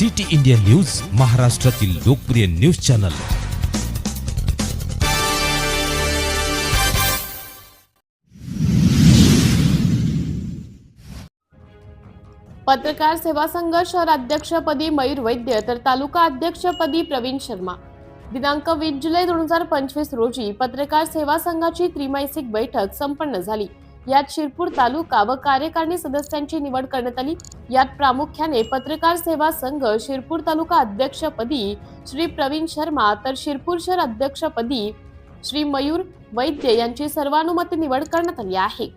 City India news महाराष्ट्रातील लोकप्रिय news channel. पत्रकार सेवा संघ शहर अध्यक्षपदी मयूर वैद्य तर तालुका अध्यक्षपदी प्रवीण शर्मा. दिनांक वीस जुलै दोन हजार पंचवीस रोजी पत्रकार सेवा संघाची त्रिमासिक बैठक संपन्न झाली. यात शिरपूर तालुका व कार्यकारिणी सदस्यांची निवड करण्यात आली. यात प्रामुख्याने पत्रकार सेवा संघ शिरपूर तालुका अध्यक्षपदी श्री प्रवीण शर्मा तर शिरपूर शहर अध्यक्षपदी श्री मयूर वैद्य यांची सर्वानुमते निवड करण्यात आली आहे.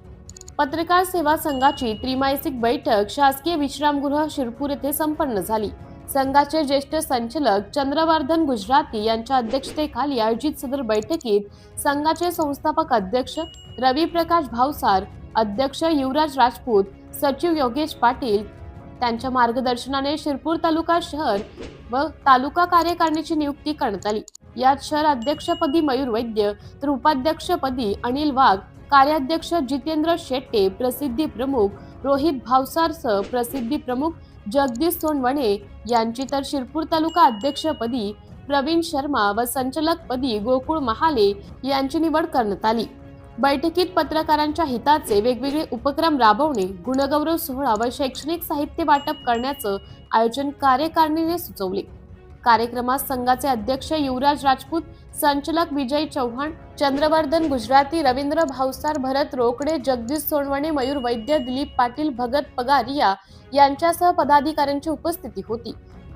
पत्रकार सेवा संघाची त्रिमासिक बैठक शासकीय विश्रामगृह शिरपूर येथे संपन्न झाली. संघाचे ज्येष्ठ संचालक चंद्रवर्धन गुजराती यांच्या अध्यक्षतेखाली आयोजित सदर बैठकीत संघाचे संस्थापक अध्यक्ष रवी प्रकाश भावसार अध्यक्ष युवराज राजपूत सचिव योगेश पाटील त्यांच्या मार्गदर्शनाने शिरपूर तालुका शहर व तालुका कार्यकारिणीची नियुक्ती करण्यात आली. यात शहर अध्यक्षपदी मयूर वैद्य तर उपाध्यक्षपदी अनिल वाघ कार्याध्यक्ष जितेंद्र शेट्टे प्रसिद्धी प्रमुख रोहित भावसारसह प्रसिद्धी प्रमुख जगदीश सोनवणे यांची तर शिरपूर तालुका अध्यक्षपदी प्रवीण शर्मा व संचालकपदी गोकुळ महाले यांची निवड करण्यात आली. बैठकीत पत्रकारांच्या हिताचे वेगवेगळे उपक्रम राबवणे गुणगौरव सोहळा व शैक्षणिक साहित्य वाटप करण्याचं आयोजन कार्यकारिणीने सुचवले. कार्यक्रमात संघाचे अध्यक्ष युवराज राजपूत संचालक विजय चव्हाण चंद्रवर्धन गुजराती रवींद्र भावसार भरत रोकडे जगदीश सोनवणे मयूर वैद्य दिलीप पाटील भगत पगारिया यांच्यासह पदाधिकाऱ्यांची उपस्थिती होती.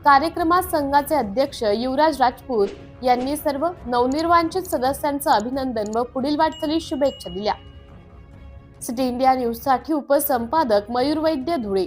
कार्यक्रमात संघाचे अध्यक्ष युवराज राजपूत यांनी सर्व नवनिर्वाचित सदस्यांचं अभिनंदन व पुढील वाटचाली शुभेच्छा दिल्या. सिटी इंडिया न्यूजसाठी उपसंपादक मयूर वैद्य धुळे.